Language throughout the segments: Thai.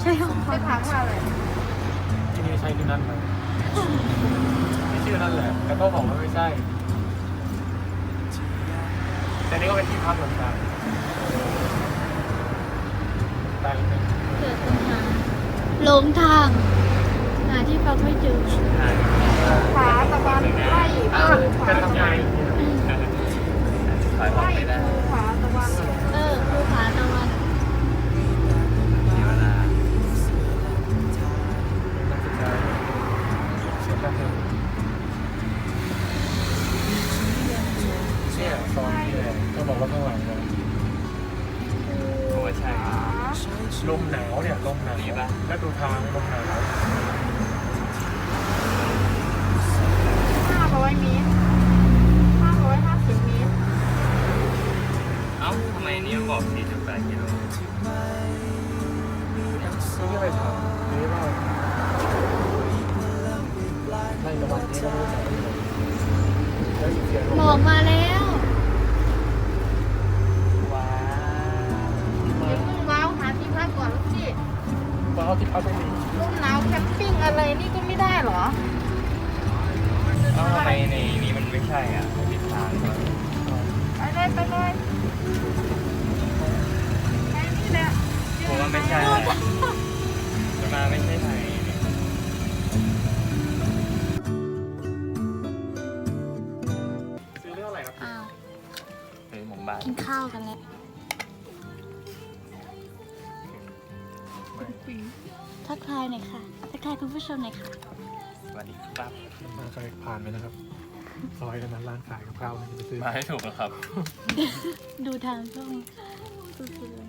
ใช่ห้องเขาพักมาเลยที่นี่ใช่ที่นั่นไหมไม่ชื่อนั่นแหละแต่ก็บอกว่าไม่ใช่ แต่นี่ก็เป็นที่พักเหมือนกันตายเลยเกิดตรงไหาหลงทางหาที่พักไม่เจอขาตะวันไล่บ้านขวาจะทำไงไล่ขาตะวัน ลมหนาวเนี่ยลมหนาวดีปะแล้วดูทางลมหนาวห้าร้อยเมตรห้าร้อยห้าสิบเมตรเอ้าทำไมอันนี้มันบอก48กิโลก็ที่ไปถามนี่ว่าในระหว่างนี้เราไม่รู้จักแล้วเสียงลหมมอกมาแล้ว ไปเลยไปเลยไปนี่แหละผมว่าไม่ใช่แหละมันมาไม่ใช่ทางนี้นี่ซื้อเรื่องอะไรครับอ้าวหรือหมุมบ้านกินข้าวกันแล้วทักทายหน่อยค่ะ ทักทายคุณผู้ชมหน่อยค่ะ สวัสดีครับมาเคยผ่านไหมนะครับ ซอยนั้นร้านขายกับข้าวมันจะไปซื้อ มาให้ถูกแล้วครับ ดูทางช่องสุดๆเลย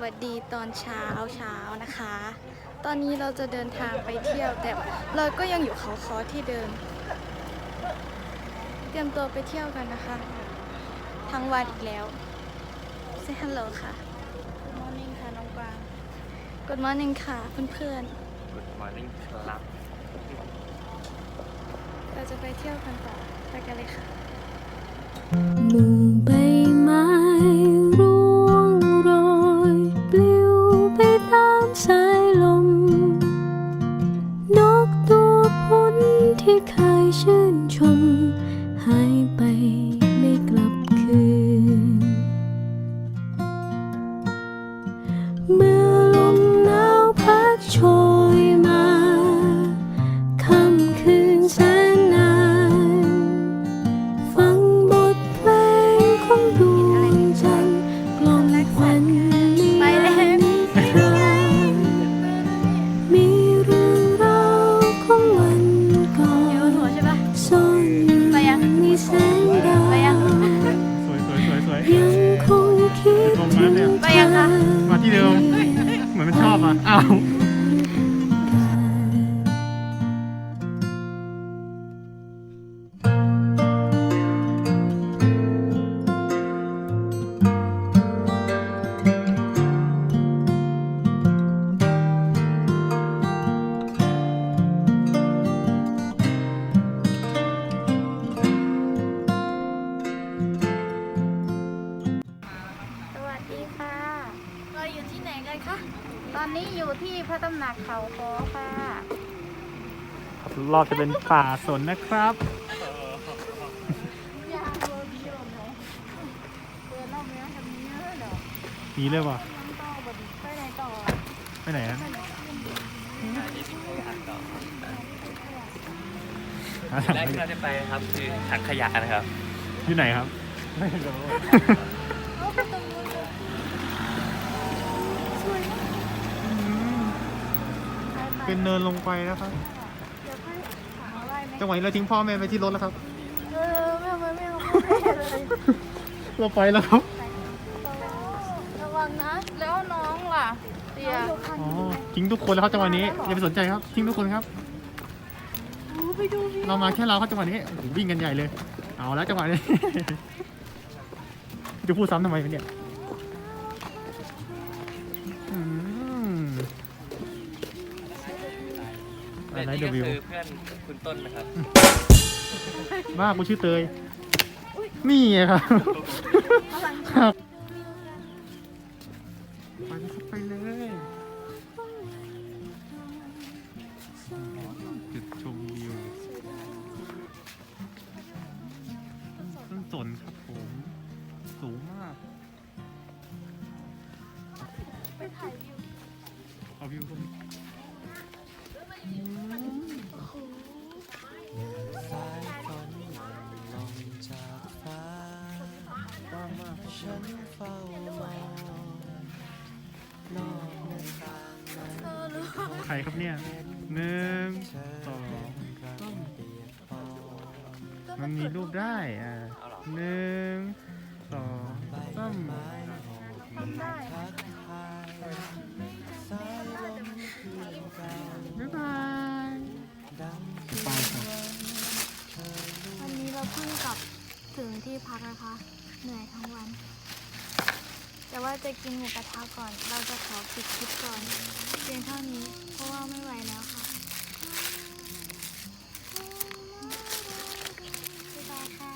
วัสดีตอนเช้าเช้านะคะ ตอนนี้เราจะเดินทางไปเที่ยวแต่เราก็ยังอยู่เขาคอที่เดิม เตรียมตัวไปเที่ยวกันนะคะ ทั้งวันอีกแล้ว Say hello ค่ะมอร์นิ่งค่ะน้องกวาง Good morning ค่ะเพื่อน Good morning ครับๆเราจะไปเที่ยวกันต่อไปกันเลยค่ะ มาที่เดิม เหมือนมันชอบอะ อ้าว อนนี้อยู่ที่พระตำหนักเขาคอค่ะรอบจะเป็นป่าสนนะครับ ยางโรดิโอไหมเปิดรอบนี้ทำนี้เลยเหรอมีเลยป่ะน้ำต่อบดไปไหนต่อไปไหนฮะหาที่ทิ้งขยะต่อหาถังแรกขที่ยะเราจะไปนะครับคือถังขยะนะครับ อยู่ไหนครับไม่รู้ เป็นเนินลงไปนะครับเดี๋ยวให้ถามอะไหมจังหวะนี้เราทิ้งพ่อแม่ไปที่รถแล้วครับ เออไม่เอาไม่เอาไม่เอาเลยเราไปแล้วครับ ระวังนะ แล้วน้องล่ะเตียอ๋อ ทิ้งทุกคนแล้วครับจังหวะนี้ อย่าไปสนใจครับ ทิ้งทุกคนครับไปดูดิเรามาแค่เราครับจังหวะนี้โอ้โหวิ่งกันใหญ่เลย เอาแล้วจังหวะนี้ จะพูดซ้ำทำไมวะเนี่ย อะไรนี่เดก็วิวคือเพื่อนคุณต้นนะครับ บ้ากูชื่อเตย นี่ไงครับครับไปเข้าไปเลยจุดชมวิวต้นสนครับผม สูงมากไปถ่ายวิวเอาวิวต รครับเนี่ยหนึ่งสองมันมีรูปได้อ่าหนึ่งสองสามไม้มีทักทายสายบ๊ายบายไปครับวันนี้เราเพิ่งกลับถึงที่พักนะคะ เหนื่อยทั้งวัน จะกินหมูกระทะก่อน เราจะขอปิดคลิปก่อนเพียงเท่านี้ เพราะว่าไม่ไหวแล้วค่ะบ๊ายบายค่ะ